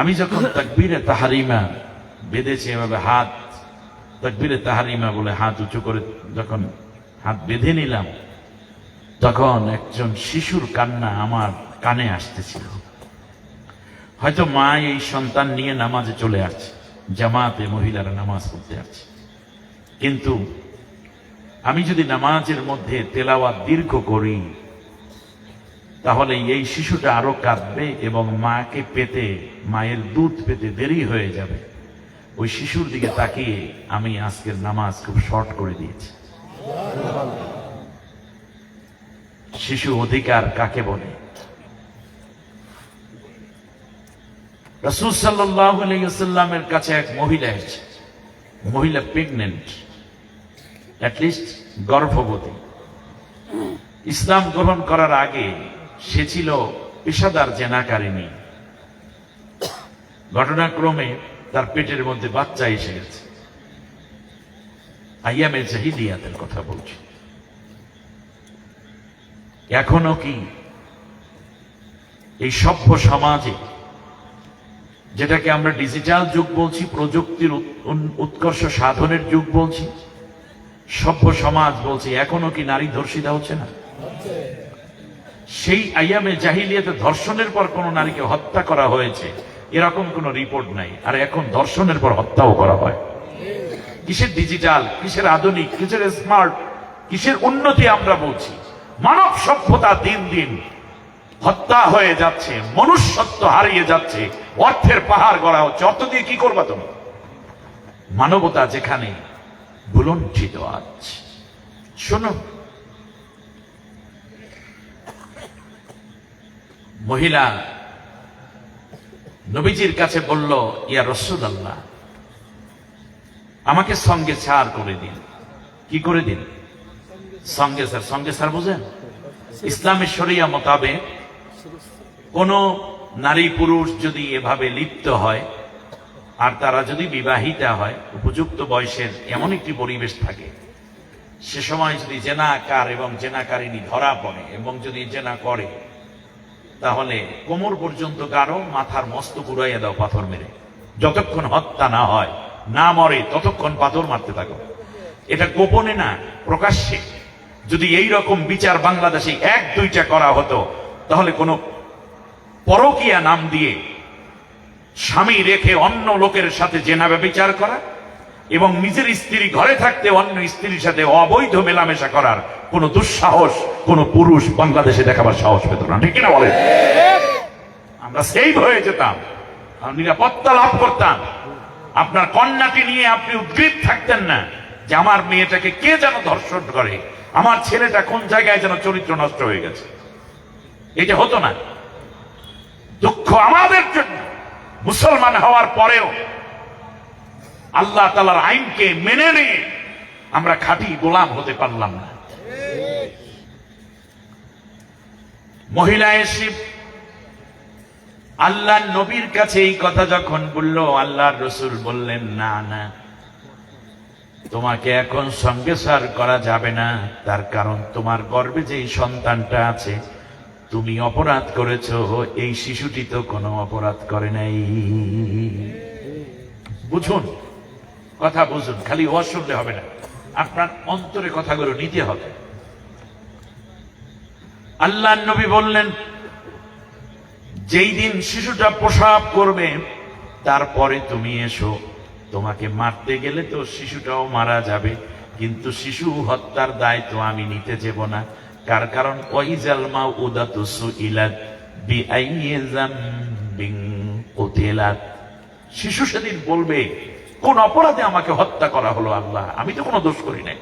আমি যখন তাকবীরে তাহারিমা বেঁধেছি, এভাবে হাত, তাকবীরে তাহারিমা বলে হাত উঁচু করে যখন হাত বেঁধে নিলাম, তখন একজন শিশুর কান্না আমার কানে আসতেছিল। হয়তো মা এই সন্তান নিয়ে নামাজে চলে আসছে, জামাতে মহিলারা নামাজ পড়তে আসছে। কিন্তু আমি যদি নামাজের মধ্যে তেলাওয়াত দীর্ঘ করি তাহলে এই শিশুটা আরও কাঁদবে এবং মাকে পেতে, মায়ের দুধ পেতে দেরি হয়ে যাবে। ওই শিশুর দিকে তাকিয়ে আমি আজকের নামাজ খুব শর্ট করে দিয়েছি। শিশু অধিকার কাকে বলে? রসুল সাল্লামের কাছে এক মহিলা এসেছে। মহিলা প্রেগনেন্ট অ্যাটলিস্ট গর্ভবতী। ইসলাম গ্রহণ করার আগে সে ছিল পেশাদার জেনাকারিনী ঘটনাক্রমে তার পেটের মধ্যে বাচ্চা এসে গেছে। আইয়ামে জাহিদিয়াতের কথা বলছি। এখনও কি এই সভ্য সমাজে, যেটাকে আমরা ডিজিটাল যুগ বলছি, প্রযুক্তির উৎকর্ষ সাধনের যুগ বলছি, সভ্য সমাজ বলছি, এখনও কি নারী ধর্ষিতা হচ্ছে না? সেই আইয়ামে জাহিলিয়াতে ধর্ষণের পর কোন নারীকে হত্যা করা হয়েছে, এরকম কোন রিপোর্ট নাই। আর এখন ধর্ষণের পর হত্যাও করা হয়। কিসের ডিজিটাল কিসের আধুনিক, কিসের স্মার্ট কিসের উন্নতি আমরা বলছি? মানব সভ্যতা দিন দিন হত্যা হয়ে যাচ্ছে, মনুষ্যত্ব হারিয়ে যাচ্ছে, অর্থের পাহাড় গড়া হচ্ছে। অর্থ দিয়ে কি করবা তুমি? মানবতা যেখানে ভুলঞ্চিত আজ। শোনো মহিলা নবীজির কাছে বলল, ইয়া রসুল আল্লাহ আমাকে সঙ্গে ছাড় করে দিন। কি করে দিন? সঙ্গে স্যার সঙ্গে স্যার বুঝেন? ইসলামের শরিয়া মোতাবেক কোন নারী পুরুষ যদি এভাবে লিপ্ত হয়, আর তারা যদি বিবাহিতা হয়, উপযুক্ত বয়সের এমন একটি পরিবেশ থাকে, সে সময় যদি জেনাকার এবং জেনাকারিনী ধরা পড়ে এবং যদি জেনা করে তাহলে কোমর পর্যন্ত গাঢ়, মাথার মস্ত পুরাইয়া দাও পাথর মেরে। যতক্ষণ হত্যা না হয়, না মরে, ততক্ষণ পাথর মারতে থাকো। এটা গোপনে না, প্রকাশ্যে। যদি এই রকম বিচার বাংলাদেশে এক, দুইটা করা হতো, তাহলে কোনো পরকিয়া নাম দিয়ে স্বামী রেখে অন্য লোকের সাথে জেনাবে বিচার করা এবং নিজের স্ত্রী ঘরে থাকতে অন্য স্ত্রীর সাথে অবৈধ মেলামেশা করার কোন দুঃসাহস কোন পুরুষ বাংলাদেশে দেখাবার সাহস পেত না। ঠিক কিনা বলেন? আমরা সেই হয়ে যেতাম নিরাপত্তা লাভ করতাম। আপনার কন্যাটি নিয়ে আপনি উদ্গ্রীব থাকতেন না যে আমার মেয়েটাকে কে যেন ধর্ষণ করে, আমার ছেলেটা কোন জায়গায় যেন চরিত্র নষ্ট হয়ে গেছে। এটা হতো না। দুঃখ আমাদের জন্য। মুসলমান হওয়ার পরেও আল্লাহ তালার আইনকে মেনে নিয়ে আমরা খাঁটি গোলাম হতে পারলাম না। মহিলা এসে আল্লাহ নবীর কাছে এই কথা যখন বলল, আল্লাহর রসুল বললেন, না না, তোমাকে এখন সঙ্গে সার করা যাবে না। তার কারণ তোমার গর্বে যে সন্তানটা আছে, তুমি অপরাধ করেছ, এই শিশুটি তো কোনো অপরাধ করে নাই। বুঝুন কথা বুঝুন, খালি ওয়াজ শুনলে হবে না। আপনার অন্তরে কথাগুলো নিতে হবে। আল্লাহ নবী বললেন, যেই দিন শিশুটা প্রসাব করবে, তারপরে তুমি এসো। তোমাকে মারতে গেলে তো শিশুটাও মারা যাবে, কিন্তু শিশু হত্যার দায় তো আমি নিতে যাব না। কার কারণ? ওইজাল মা উদাতুসু কুতিলাত। শিশু সেদিন বলবে কোন অপরাধে আমাকে হত্যা করা হলো আল্লাহ? আমি তো কোনো দোষ করি নাই।